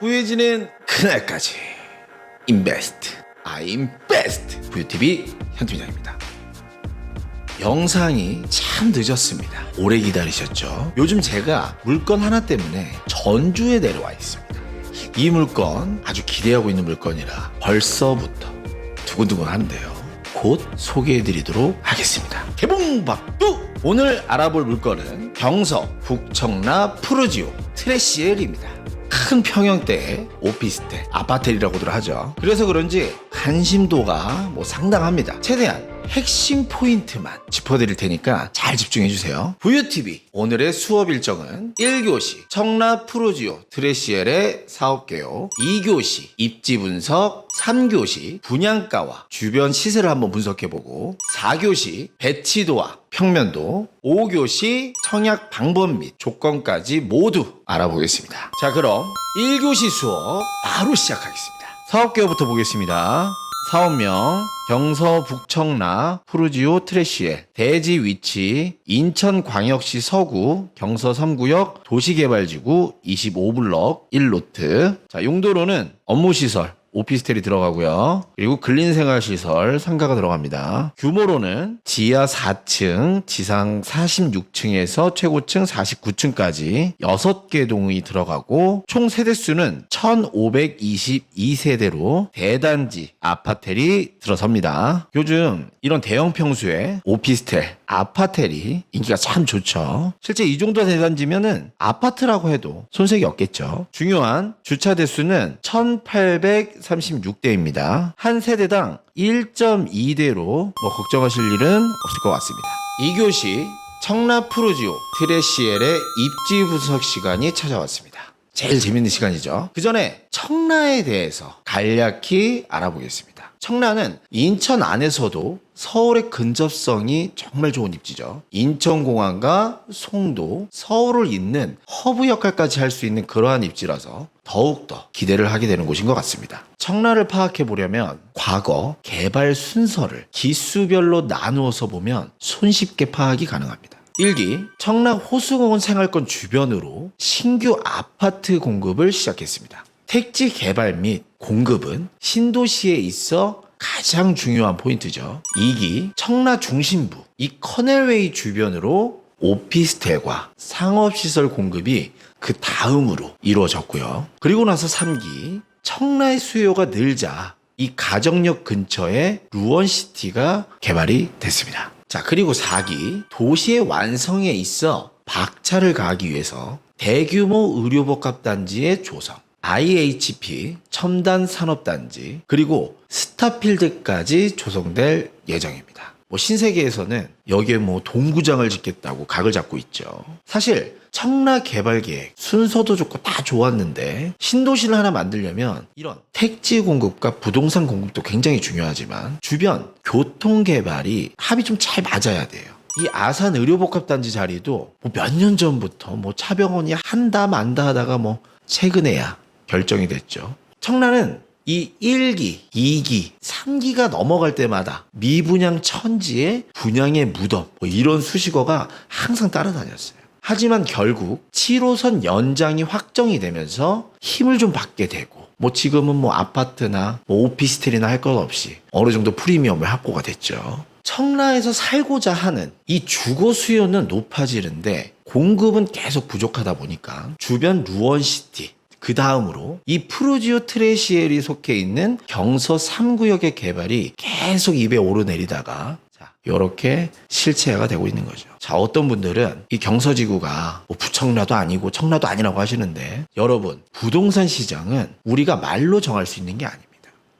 후해지는 그날까지 인베스트 아임 베스트 부유TV 현팀장입니다. 영상이 참 늦었습니다. 오래 기다리셨죠? 요즘 제가 물건 하나 때문에 전주에 내려와 있습니다. 이 물건 아주 기대하고 있는 물건이라 벌써부터 두근두근 한데요. 곧 소개해드리도록 하겠습니다. 개봉박두! 오늘 알아볼 물건은 경서 북청라 푸르지오 트레시엘입니다 큰 평형대의 오피스텔 아파텔이라고들 하죠. 그래서 그런지 관심도가 뭐 상당합니다 최대한 핵심 포인트만 짚어드릴 테니까 잘 집중해 주세요. 부유TV 오늘의 수업 일정은 1교시 청라 프로지오 트레시엘의 사업 개요 2교시 입지 분석 3교시 분양가와 주변 시세를 한번 분석해보고 4교시 배치도와 평면도 5교시 청약 방법 및 조건까지 모두 알아보겠습니다. 자 그럼 1교시 수업 바로 시작하겠습니다. 사업 개요부터 보겠습니다. 사업명 경서 북청라 푸르지오 트레시엘 대지 위치 인천광역시 서구 경서 3구역 도시개발지구 25블럭 1로트 자 용도로는 업무시설 오피스텔이 들어가고요. 그리고 근린 생활 시설 상가가 들어갑니다. 규모로는 지하 4층, 지상 46층에서 최고층 49층까지 6개 동이 들어가고 총 세대수는 1522세대로 대단지 아파텔이 들어섭니다. 요즘 이런 대형 평수의 오피스텔, 아파텔이 인기가 참 좋죠. 실제 이 정도 대단지면은 아파트라고 해도 손색이 없겠죠. 중요한 주차 대수는 1836대입니다. 한 세대당 1.2대로 뭐 걱정하실 일은 없을 것 같습니다. 2교시 청라 프루지오 트레시엘의 입지 분석 시간이 찾아왔습니다. 제일 재밌는 시간이죠. 그 전에 청라에 대해서 간략히 알아보겠습니다. 청라는 인천 안에서도 서울의 근접성이 정말 좋은 입지죠. 인천공항과 송도, 서울을 잇는 허브 역할까지 할 수 있는 그러한 입지라서 더욱더 기대를 하게 되는 곳인 것 같습니다. 청라를 파악해 보려면 과거 개발 순서를 기수별로 나누어서 보면 손쉽게 파악이 가능합니다. 1기 청라 호수공원 생활권 주변으로 신규 아파트 공급을 시작했습니다. 택지 개발 및 공급은 신도시에 있어 가장 중요한 포인트죠. 2기 청라 중심부 이 커넬웨이 주변으로 오피스텔과 상업시설 공급이 그 다음으로 이루어졌고요. 그리고 나서 3기 청라의 수요가 늘자 이 가정역 근처에 루원시티가 개발이 됐습니다. 자, 그리고 4기 도시의 완성에 있어 박차를 가하기 위해서 대규모 의료복합단지의 조성, IHP 첨단 산업단지 그리고 스타필드까지 조성될 예정입니다. 뭐 신세계에서는 여기에 뭐 동구장을 짓겠다고 각을 잡고 있죠. 사실 청라 개발 계획 순서도 좋고 다 좋았는데 신도시를 하나 만들려면 이런 택지 공급과 부동산 공급도 굉장히 중요하지만 주변 교통 개발이 합이 좀 잘 맞아야 돼요. 이 아산 의료복합단지 자리도 뭐 몇 년 전부터 뭐 차병원이 한다 만다 하다가 뭐 최근에야 결정이 됐죠. 청라는 이 1기, 2기, 3기가 넘어갈 때마다 미분양 천지의 분양의 무덤 뭐 이런 수식어가 항상 따라다녔어요. 하지만 결국 7호선 연장이 확정이 되면서 힘을 좀 받게 되고 뭐 지금은 뭐 아파트나 뭐 오피스텔이나 할 것 없이 어느 정도 프리미엄의 확보가 됐죠. 청라에서 살고자 하는 이 주거 수요는 높아지는데 공급은 계속 부족하다 보니까 주변 루원시티 그 다음으로 이 프루지오 트레시엘이 속해 있는 경서 3구역의 개발이 계속 입에 오르내리다가 자, 요렇게 실체화가 되고 있는 거죠. 자, 어떤 분들은 이 경서지구가 뭐 부청라도 아니고 청라도 아니라고 하시는데 여러분, 부동산 시장은 우리가 말로 정할 수 있는 게 아닙니다.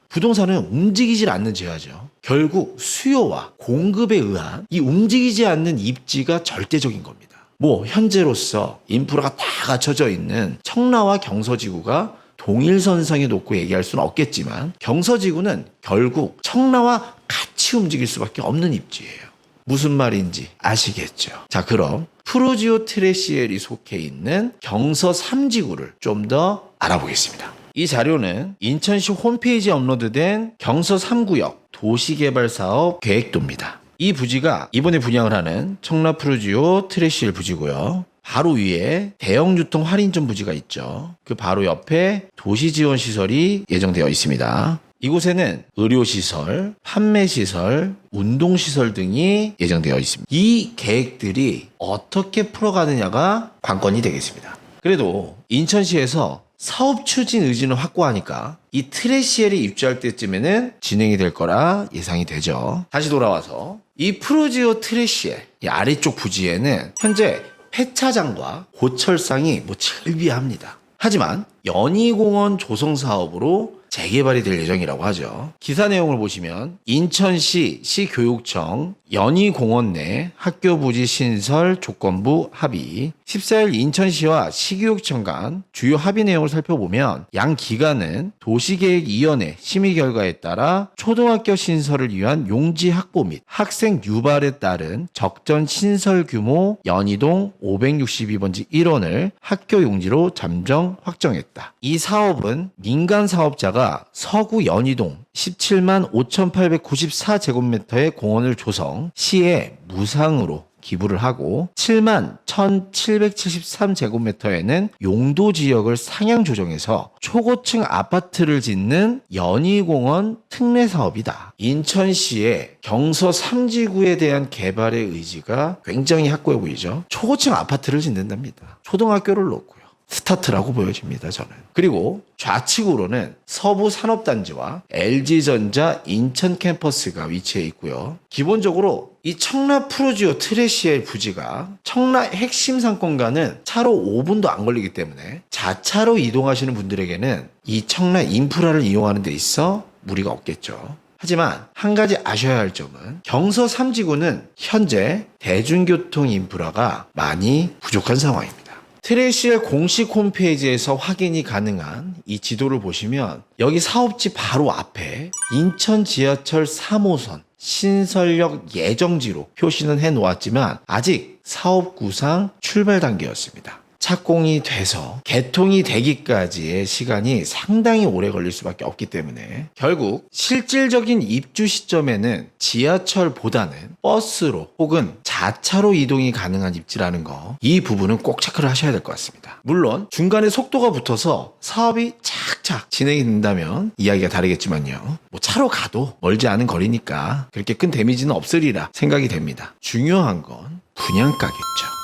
부동산은 움직이질 않는 제화죠. 결국 수요와 공급에 의한 이 움직이지 않는 입지가 절대적인 겁니다. 뭐 현재로서 인프라가 다 갖춰져 있는 청라와 경서지구가 동일선상에 놓고 얘기할 수는 없겠지만 경서지구는 결국 청라와 같이 움직일 수밖에 없는 입지예요. 무슨 말인지 아시겠죠? 자, 그럼 프로지오 트레시엘이 속해 있는 경서 3지구를 좀 더 알아보겠습니다. 이 자료는 인천시 홈페이지에 업로드된 경서 3구역 도시개발사업 계획도입니다. 이 부지가 이번에 분양을 하는 청라 프루지오 트레시엘 부지고요. 바로 위에 대형 유통 할인점 부지가 있죠. 그 바로 옆에 도시 지원 시설이 예정되어 있습니다. 이곳에는 의료시설, 판매시설, 운동시설 등이 예정되어 있습니다. 이 계획들이 어떻게 풀어가느냐가 관건이 되겠습니다. 그래도 인천시에서 사업 추진 의지는 확고하니까 이 트레시엘이 입주할 때쯤에는 진행이 될 거라 예상이 되죠. 다시 돌아와서 이 프로지오 트레시엘 이 아래쪽 부지에는 현재 폐차장과 고철상이 뭐 즐비합니다. 하지만 연희공원 조성 사업으로 재개발이 될 예정이라고 하죠. 기사 내용을 보시면 인천시 시교육청 연희공원 내 학교 부지 신설 조건부 합의 14일 인천시와 시교육청 간 주요 합의 내용을 살펴보면 양 기관은 도시계획위원회 심의 결과에 따라 초등학교 신설을 위한 용지 확보 및 학생 유발에 따른 적전 신설 규모 연희동 562번지 1원을 학교 용지로 잠정 확정했다. 이 사업은 민간 사업자가 서구 연희동 17만 5,894제곱미터의 공원을 조성, 시에 무상으로 기부를 하고 7만 1,773제곱미터에는 용도 지역을 상향 조정해서 초고층 아파트를 짓는 연희공원 특례 사업이다. 인천시의 경서 3지구에 대한 개발의 의지가 굉장히 확고해 보이죠. 초고층 아파트를 짓는답니다. 초등학교를 놓고요. 스타트라고 보여집니다, 저는. 그리고 좌측으로는 서부 산업단지와 LG전자 인천 캠퍼스가 위치해 있고요. 기본적으로 이 청라 프로지오 트레시엘 부지가 청라 핵심 상권과는 차로 5분도 안 걸리기 때문에 자차로 이동하시는 분들에게는 이 청라 인프라를 이용하는 데 있어 무리가 없겠죠. 하지만 한 가지 아셔야 할 점은 경서 3지구는 현재 대중교통 인프라가 많이 부족한 상황입니다. 트레시의 공식 홈페이지에서 확인이 가능한 이 지도를 보시면 여기 사업지 바로 앞에 인천 지하철 3호선 신설역 예정지로 표시는 해 놓았지만 아직 사업 구상 출발 단계였습니다. 착공이 돼서 개통이 되기까지의 시간이 상당히 오래 걸릴 수밖에 없기 때문에 결국 실질적인 입주 시점에는 지하철보다는 버스로 혹은 자차로 이동이 가능한 입지라는 거 이 부분은 꼭 체크를 하셔야 될 것 같습니다. 물론 중간에 속도가 붙어서 사업이 착착 진행이 된다면 이야기가 다르겠지만요. 뭐 차로 가도 멀지 않은 거리니까 그렇게 큰 데미지는 없으리라 생각이 됩니다. 중요한 건 분양가겠죠.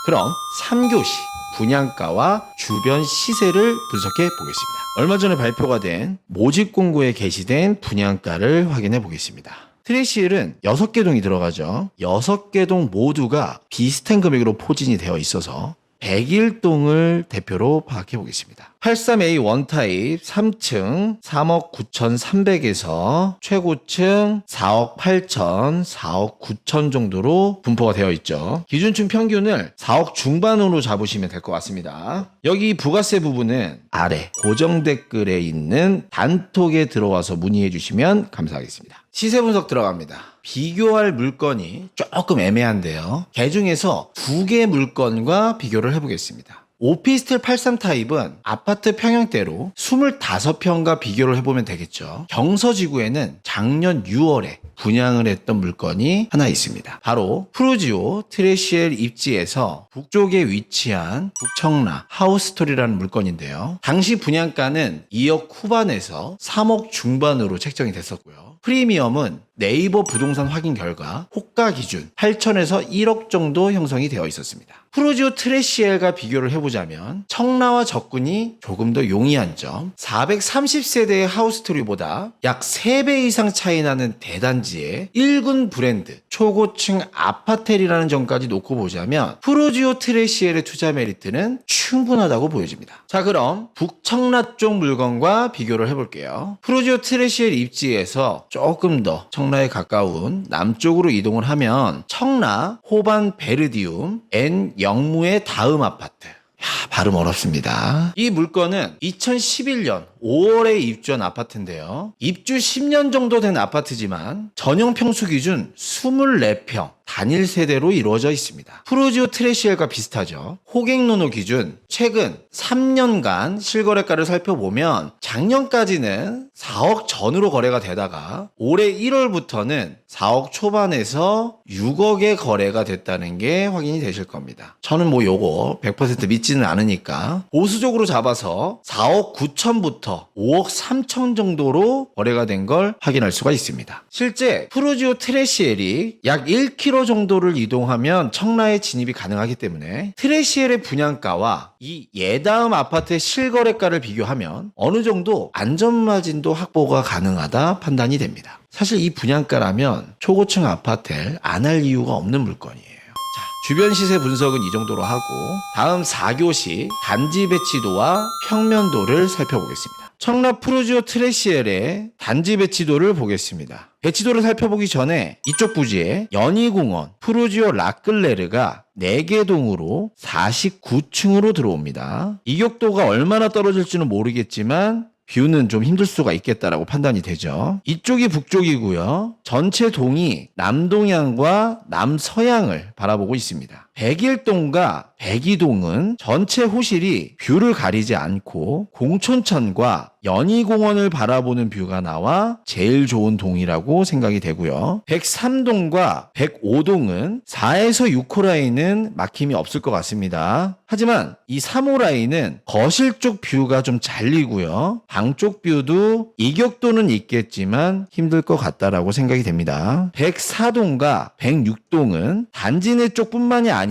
그럼 3교시 분양가와 주변 시세를 분석해 보겠습니다. 얼마 전에 발표가 된 모집 공고에 게시된 분양가를 확인해 보겠습니다. 트레시일은 6개 동이 들어가죠. 6개 동 모두가 비슷한 금액으로 포진이 되어 있어서 101동을 대표로 파악해 보겠습니다. 83A 원타입 3층 3억 9,300에서 최고층 4억 8천, 4억 9천 정도로 분포가 되어 있죠. 기준층 평균을 4억 중반으로 잡으시면 될 것 같습니다. 여기 부가세 부분은 아래 고정 댓글에 있는 단톡에 들어와서 문의해 주시면 감사하겠습니다. 시세 분석 들어갑니다. 비교할 물건이 조금 애매한데요. 개 중에서 두 개 물건과 비교를 해보겠습니다. 오피스텔 83 타입은 아파트 평형대로 25평과 비교를 해보면 되겠죠. 경서지구에는 작년 6월에 분양을 했던 물건이 하나 있습니다. 바로 프루지오 트레시엘 입지에서 북쪽에 위치한 북청라 하우스토리라는 물건인데요. 당시 분양가는 2억 후반에서 3억 중반으로 책정이 됐었고요. 프리미엄은 네이버 부동산 확인 결과 호가 기준 8천에서 1억 정도 형성이 되어 있었습니다. 프로지오 트레시엘과 비교를 해보자면 청라와 접근이 조금 더 용이한 점 430세대의 하우스토리보다 약 3배 이상 차이 나는 대단 지의 1군 브랜드 초고층 아파텔이라는 점까지 놓고 보자면 프로지오 트레시엘의 투자 메리트는 충분하다고 보여집니다. 자 그럼 북청라 쪽 물건과 비교를 해볼게요. 프로지오 트레시엘 입지에서 조금 더 청라에 가까운 남쪽으로 이동을 하면 청라 호반 베르디움 N 영무의 다음 아파트. 야, 발음 어렵습니다. 이 물건은 2011년 5월에 입주한 아파트인데요. 입주 10년 정도 된 아파트지만 전용 평수 기준 24평 단일 세대로 이루어져 있습니다. 프로지오 트레시엘과 비슷하죠. 호갱노노 기준 최근 3년간 실거래가를 살펴보면 작년까지는 4억 전으로 거래가 되다가 올해 1월부터는 4억 초반에서 6억의 거래가 됐다는 게 확인이 되실 겁니다. 저는 뭐 요거 100% 믿지는 않으니까 보수적으로 잡아서 4억 9천부터 5억 3천 정도로 거래가 된 걸 확인할 수가 있습니다. 실제 프루지오 트레시엘이 약 1km 정도를 이동하면 청라에 진입이 가능하기 때문에 트레시엘의 분양가와 이 예다음 아파트의 실거래가를 비교하면 어느 정도 안전마진도 확보가 가능하다 판단이 됩니다. 사실 이 분양가라면 초고층 아파트를 안 할 이유가 없는 물건이에요. 자, 주변 시세 분석은 이 정도로 하고 다음 4교시 단지 배치도와 평면도를 살펴보겠습니다. 청라 프루지오 트레시엘의 단지 배치도를 보겠습니다. 배치도를 살펴보기 전에 이쪽 부지에 연희공원 프루지오 라클레르가 4개 동으로 49층으로 들어옵니다. 이격도가 얼마나 떨어질지는 모르겠지만 뷰는 좀 힘들 수가 있겠다라고 판단이 되죠. 이쪽이 북쪽이고요. 전체 동이 남동향과 남서향을 바라보고 있습니다. 백일동과 백이동은 전체 호실이 뷰를 가리지 않고 공촌천과 연희공원을 바라보는 뷰가 나와 제일 좋은 동이라고 생각이 되고요. 103동과 105동은 4에서 6호 라인은 막힘이 없을 것 같습니다. 하지만 이 3호 라인은 거실 쪽 뷰가 좀 잘리고요. 방 쪽 뷰도 이격도는 있겠지만 힘들 것 같다라고 생각이 됩니다. 104동과 106동은 단지 내 쪽뿐만이 아니라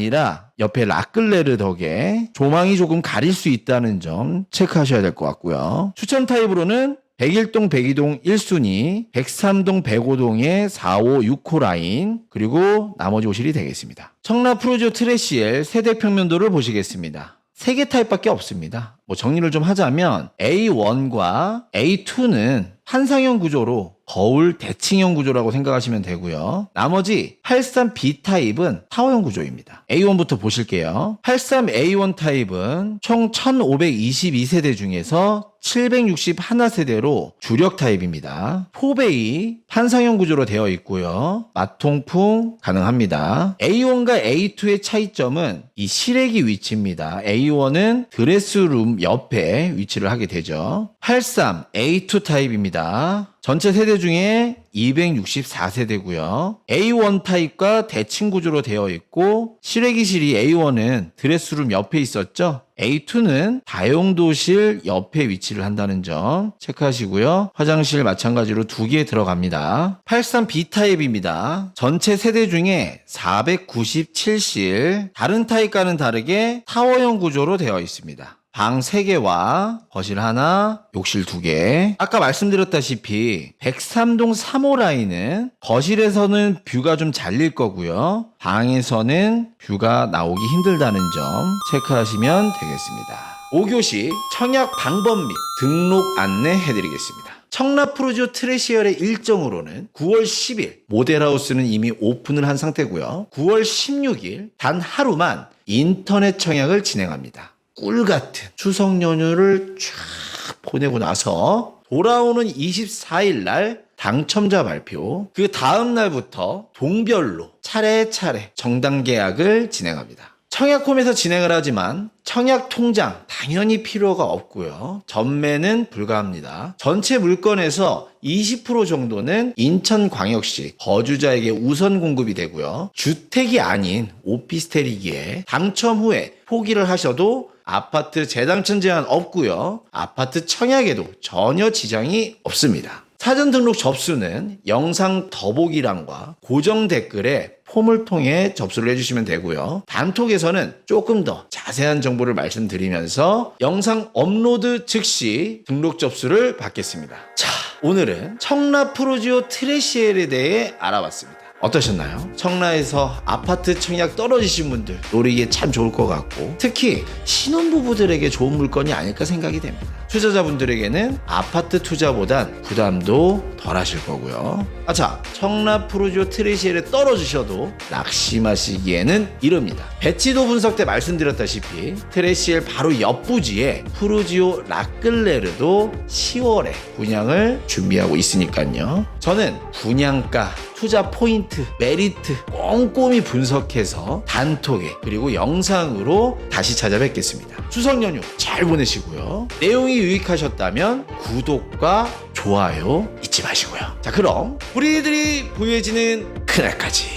옆에 라클레르 덕에 조망이 조금 가릴 수 있다는 점 체크하셔야 될 것 같고요. 추천 타입으로는 101동, 102동 1순위, 103동, 105동의 4, 5, 6호 라인, 그리고 나머지 호실이 되겠습니다. 청라 프로지오 트레시엘 세대 평면도를 보시겠습니다. 세개 타입밖에 없습니다. 뭐 정리를 좀 하자면 A1과 A2는 한상형 구조로 거울 대칭형 구조라고 생각하시면 되고요. 나머지 83B 타입은 타워형 구조입니다. A1부터 보실게요. 83A1 타입은 총 1522세대 중에서 761세대로 주력 타입입니다. 포베이 한상형 구조로 되어 있고요. 마통풍 가능합니다. A1과 A2의 차이점은 이 실외기 위치입니다. A1은 드레스룸 옆에 위치를 하게 되죠. 83 A2 타입입니다. 전체 세대 중에 264세대고요. A1 타입과 대칭 구조로 되어 있고 실외기실이 A1은 드레스룸 옆에 있었죠. A2는 다용도실 옆에 위치를 한다는 점 체크하시고요. 화장실 마찬가지로 두 개 들어갑니다. 83B 타입입니다. 전체 세대 중에 497실, 다른 타입과는 다르게 타워형 구조로 되어 있습니다. 방 3개와 거실 하나, 욕실 2개. 아까 말씀드렸다시피 103동 3호 라인은 거실에서는 뷰가 좀 잘릴 거고요. 방에서는 뷰가 나오기 힘들다는 점 체크하시면 되겠습니다. 5교시 청약 방법 및 등록 안내 해드리겠습니다. 청라 프로지오 트레시얼의 일정으로는 9월 10일 모델하우스는 이미 오픈을 한 상태고요. 9월 16일 단 하루만 인터넷 청약을 진행합니다. 꿀 같은 추석 연휴를 쫙 보내고 나서 돌아오는 24일 날 당첨자 발표, 그 다음 날부터 동별로 차례차례 정당 계약을 진행합니다. 청약홈에서 진행을 하지만 청약 통장 당연히 필요가 없고요. 전매는 불가합니다. 전체 물건에서 20% 정도는 인천광역시 거주자에게 우선 공급이 되고요. 주택이 아닌 오피스텔이기에 당첨 후에 포기를 하셔도 아파트 재당첨 제한 없고요. 아파트 청약에도 전혀 지장이 없습니다. 사전 등록 접수는 영상 더보기란과 고정 댓글에 폼을 통해 접수를 해주시면 되고요. 단톡에서는 조금 더 자세한 정보를 말씀드리면서 영상 업로드 즉시 등록 접수를 받겠습니다. 자, 오늘은 청라 프로지오 트레시엘에 대해 알아봤습니다. 어떠셨나요? 청라에서 아파트 청약 떨어지신 분들 노리기에 참 좋을 것 같고 특히 신혼부부들에게 좋은 물건이 아닐까 생각이 됩니다. 투자자분들에게는 아파트 투자보단 부담도 덜 하실 거고요. 아차, 청라 프로지오 트레시엘에 떨어지셔도 낙심하시기에는 이릅니다. 배치도 분석 때 말씀드렸다시피 트레시엘 바로 옆 부지에 프로지오 라클레르도 10월에 분양을 준비하고 있으니까요. 저는 분양가 투자 포인트, 메리트 꼼꼼히 분석해서 단톡에 그리고 영상으로 다시 찾아뵙겠습니다. 추석 연휴 잘 보내시고요. 내용이 유익하셨다면 구독과 좋아요 잊지 마시고요. 자, 그럼 우리들이 보여지는 그날까지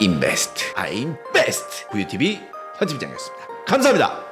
인베스트 아임 베스트 부유TV 현팀장이었습니다. 감사합니다.